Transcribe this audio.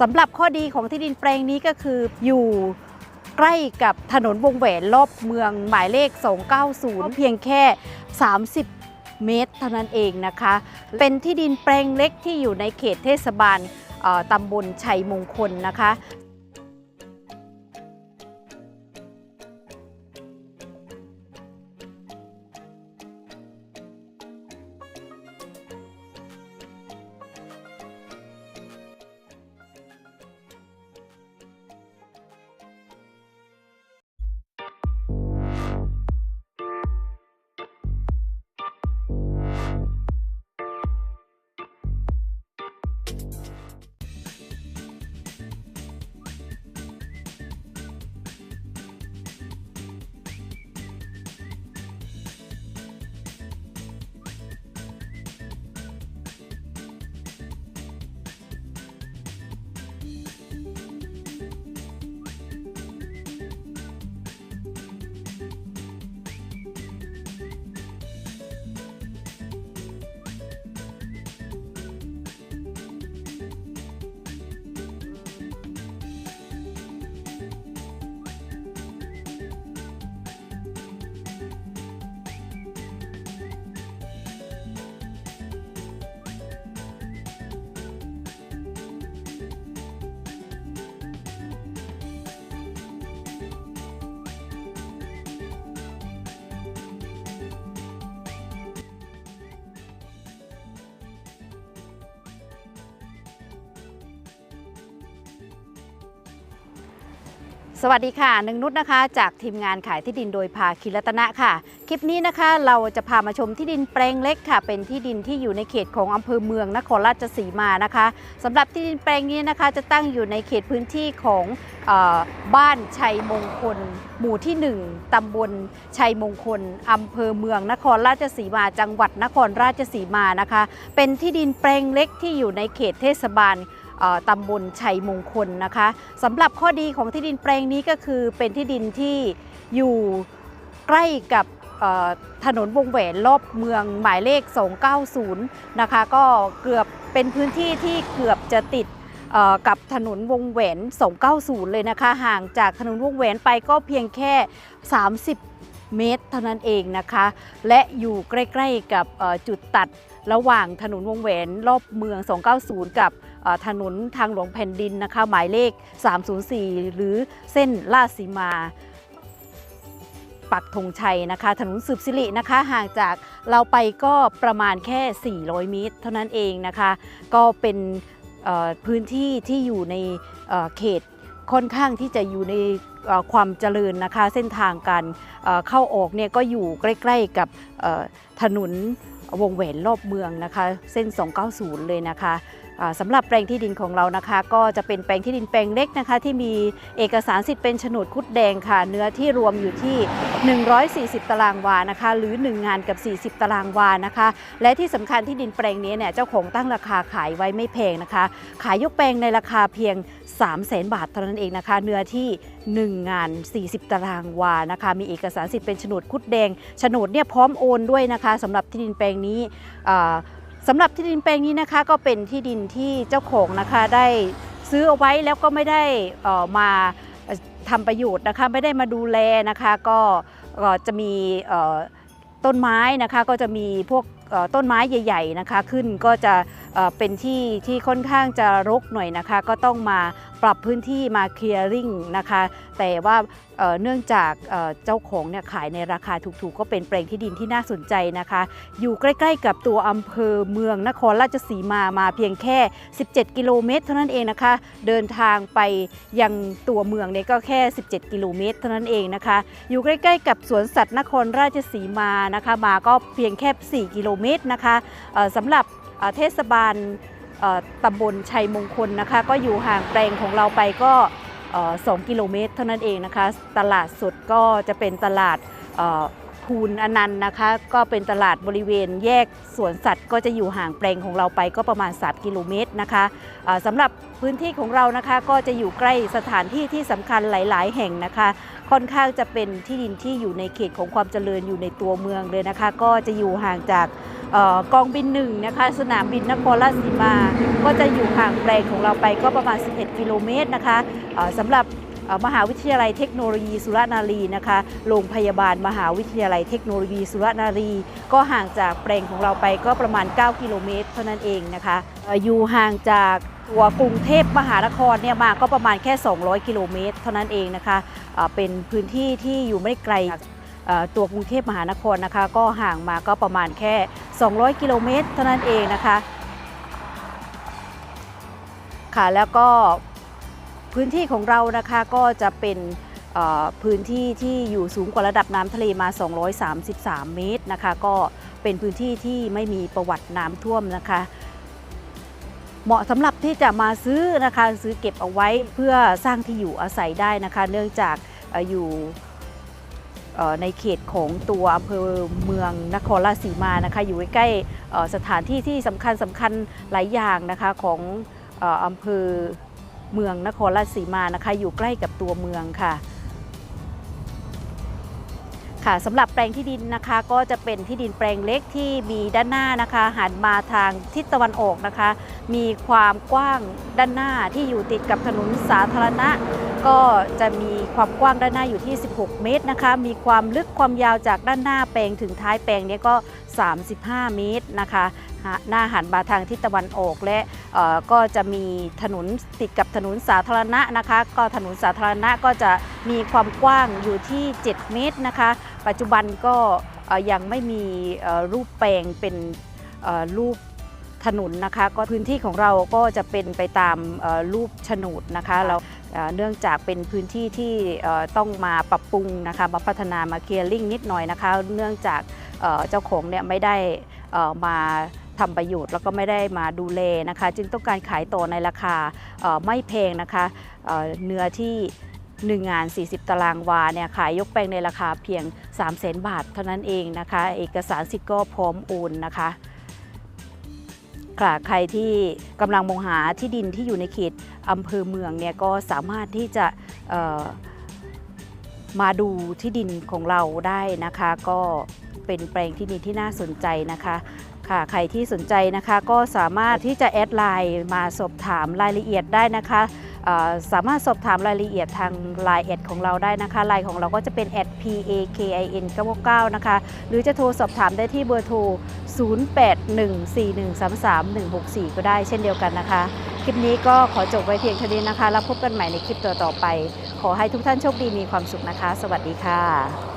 สำหรับข้อดีของที่ดินแปลงนี้ก็คืออยู่ใกล้กับถนนวงแหวนรอบเมืองหมายเลข 290 เพียงแค่ 30 เมตรเท่านั้นเองนะคะ เป็นที่ดินแปลงเล็กที่อยู่ในเขตเทศบาลตำบลชัยมงคลนะคะ สวัสดีค่ะหนึ่งนุชนะคะ จากทีมงานขายที่ดินโดยภาคิรัตนะค่ะ คลิปนี้นะคะเราจะพามาชมที่ดินแปลงเล็กค่ะ เป็นที่ดินที่อยู่ในเขตของอำเภอเมืองนครราชสีมานะคะสำหรับที่ดินแปลงนี้นะคะ จะตั้งอยู่ในเขตพื้นที่ของออบ้านชัยมงคล หมู่ที่ 1ตำบลชัยมงคลอำเภอเมืองนครราชสีมา จังหวัดนครราชสีมานะคะ เป็นที่ดินแปลงเล็กที่อยู่ในเขตเทศบาล ตำบลชัยมงคลนะคะสำหรับข้อดีของที่ดินแปลงนี้ก็คือเป็นที่ดินที่อยู่ใกล้กับถนนวงแหวนรอบเมืองหมายเลข 290 นะคะ ก็เกือบเป็นพื้นที่ที่เกือบจะติดกับถนนวงแหวน 290 เลยนะคะ ห่างจากถนนวงแหวนไปก็เพียงแค่ 30 เมตรเท่านั้นเองนะคะ และอยู่ใกล้ ๆ กับจุดตัดระหว่างถนนวงแหวนรอบเมือง 290 กับ ถนนทางหลวงแผ่นดินนะคะหมายเลข 304 หรือเส้นลาดสีมาปักธงชัยนะคะ ถนนสืบสิรินะคะห่างจากเราไปก็ประมาณแค่ 400 เมตร เท่านั้นเองนะคะ ก็เป็นพื้นที่ที่อยู่ในเขตค่อนข้างที่จะอยู่ในความเจริญนะคะ เส้นทางการเข้าออกเนี่ยก็อยู่ใกล้ๆกับถนนวงแหวนรอบเมืองนะคะ เส้น 290 เลยนะคะ สำหรับแปลงที่ดินของเรานะคะ ก็จะเป็นแปลงที่ดินแปลงเล็กนะคะ ที่มีเอกสารสิทธิ์เป็นโฉนดคุดแดงค่ะ เนื้อที่รวมอยู่ที่ 140 ตารางวานะคะ หรือ 1 งานกับ 40 ตารางวานะคะ และที่สำคัญที่ดินแปลงนี้เนี่ยเจ้าของตั้งราคาขายไว้ไม่แพงนะคะ ขายยกแปลงในราคาเพียง 3 0 0แสนบาทเท่านั้นเองนะคะ เนื้อที่ 1 งาน 40 ตารางวานะคะ มีเอกสารสิทธิ์เป็นโฉนดคุดแดงโฉนดเนี่ยพร้อมโอนด้วยนะคะสำหรับที่ดินแปลงนี้อ่า สำหรับที่ดินแปลงนี้นะคะก็เป็นที่ดินที่เจ้าของนะคะได้ซื้อเอาไว้แล้วก็ไม่ได้อ่อมาเอ่อทำประโยชน์นะคะไม่ได้มาดูแลนะคะก็จะมีต้นไม้นะคะก็จะมีพวกต้นไม้ใหญ่ ๆนะคะ ขึ้นก็จะ เป็นที่ที่ค่อนข้างจะรกหน่อยนะคะ ก็ต้องมาปรับพื้นที่มาเคลียร์ริงนะคะ แต่ว่าเนื่องจากเจ้าของเนี่ยขายในราคาถูกๆ ก็เป็นแปลงที่ดินที่น่าสนใจนะคะ อยู่ใกล้ๆกับตัวอำเภอเมืองนครราชสีมามาเพียงแค่ 17 กิโลเมตร เท่านั้นเองนะคะ เดินทางไปยังตัวเมืองเนี่ยก็แค่ 17 กิโลเมตร เท่านั้นเองนะคะ อยู่ใกล้ๆกับสวนสัตว์นครราชสีมานะคะ มาก็เพียงแค่ 4 กิโลเมตรนะคะสำหรับ เทศบาลตำบลชัยมงคลนะคะ ก็อยู่ห่างแปลงของเราไปก็เอ่อ2กิโลเมตร เท่านั้นเองนะคะ ตลาดสดก็จะเป็นตลาดภูนอนันต์นะคะ ก็เป็นตลาดบริเวณแยกสวนสัตว์ก็จะอยู่ห่างแปลงของเราไปก็ประมาณ 3 กิโลเมตรนะคะสำหรับพื้นที่ของเรานะคะก็จะอยู่ใกล้สถานที่ที่สำคัญหลาย ๆ แห่งนะคะ ค่อนข้างจะเป็นที่ดินที่อยู่ในเขตของความเจริญอยู่ในตัวเมืองเลยนะคะ ก็จะอยู่ห่างจาก กองบินหนึ่งนะคะสนามบินนครราชสีมา ก็จะอยู่ห่างแปลงของเราไปก็ประมาณ 11 กิโลเมตรนะคะสำหรับมหาวิทยาลัยเทคโนโลยีสุรนารีนะคะ โรงพยาบาลมหาวิทยาลัยเทคโนโลยีสุรนารี ก็ห่างจากแปลงของเราไปก็ประมาณ 9 กิโลเมตรเท่านั้นเองนะคะ อยู่ห่างจากตัวกรุงเทพมหานครเนี่ยมาก็ประมาณแค่ 200 กิโลเมตร เท่านั้นเองนะคะ เป็นพื้นที่ที่อยู่ไม่ไกลจากตัวกรุงเทพมหานครนะคะ ก็ห่างมาก็ประมาณแค่ 200 กิโลเมตรเท่านั้นเองนะคะ ค่ะแล้วก็พื้นที่ของเรานะคะก็จะเป็นพื้นที่ที่อยู่สูงกว่าระดับน้ำทะเลมา 233 เมตรนะคะ ก็เป็นพื้นที่ที่ไม่มีประวัติน้ำท่วมนะคะ เหมาะสำหรับที่จะมาซื้อนะคะซื้อเก็บเอาไว้เพื่อสร้างที่อยู่อาศัยได้นะคะ เนื่องจากอยู่ ในเขตของตัวอำเภอเมืองนครราชสีมานะคะอยู่ใกล้ๆสถานที่ที่สำคัญสำคัญหลายอย่างนะคะของอำเภอเมืองนครราชสีมานะคะอยู่ใกล้กับตัวเมืองค่ะค่ะสำหรับแปลงที่ดินนะคะก็จะเป็นที่ดินแปลงเล็กที่มีด้านหน้านะคะหันมาทางทิศตะวันออกนะคะ มีความกว้างด้านหน้าที่อยู่ติดกับถนนสาธารณะ ก็จะมีความกว้างด้านหน้าอยู่ที่ 16 เมตรนะคะ มีความลึกความยาวจากด้านหน้าแปลงถึงท้ายแปลงนี้ก็ 35 เมตรนะคะ หน้าหันมาทางทิศตะวันออกและก็จะมีถนนติดกับถนนสาธารณะนะคะ ก็ถนนสาธารณะก็จะมีความกว้างอยู่ที่ 7 เมตรนะคะ ปัจจุบันก็ยังไม่มีรูปแปลงเป็นรูปถนนนะคะ ก็พื้นที่ของเราก็จะเป็นไปตามรูปโฉนดนะคะเรา เนื่องจากเป็นพื้นที่ที่ต้องมาปรับปรุงนะคะมาพัฒนามาเคลียร์ลิงนิดหน่อยนะคะ เนื่องจากเจ้าของเนี่ยไม่ได้มาทำประโยชน์แล้วก็ไม่ได้มาดูแลนะคะ จึงต้องการขายต่อในราคาไม่แพงนะคะเเนื้อที่1งาน 40 ตารางวาเนี่ยขายยกแปลงในราคาเพียง 3 0 0 0 0 0 บาทเท่านั้นเองนะคะ เอกสารสิทธิ์ก็พร้อมโอนนะคะ ค่ะใครที่กำลังมองหาที่ดินที่อยู่ในเขตอำเภอเมืองเนี่ยก็สามารถที่จะมาดูที่ดินของเราได้นะคะ ก็เป็นแปลงที่ดินที่น่าสนใจนะคะค่ะใครที่สนใจนะคะก็สามารถที่จะแอดไลน์มาสอบถามรายละเอียดได้นะคะ สามารถสอบถามรายละเอียดทางไลน์แอดของเราได้นะคะไลน์ของเราก็จะเป็น p a k i n 999นะคะ หรือจะโทรสอบถามได้ที่เบอร์โทร 0814133164 ก็ได้เช่นเดียวกันนะคะ คลิปนี้ก็ขอจบไว้เพียงเท่านี้นะคะ แล้วพบกันใหม่ในคลิปต่อๆไป ขอให้ทุกท่านโชคดีมีความสุขนะคะ สวัสดีค่ะ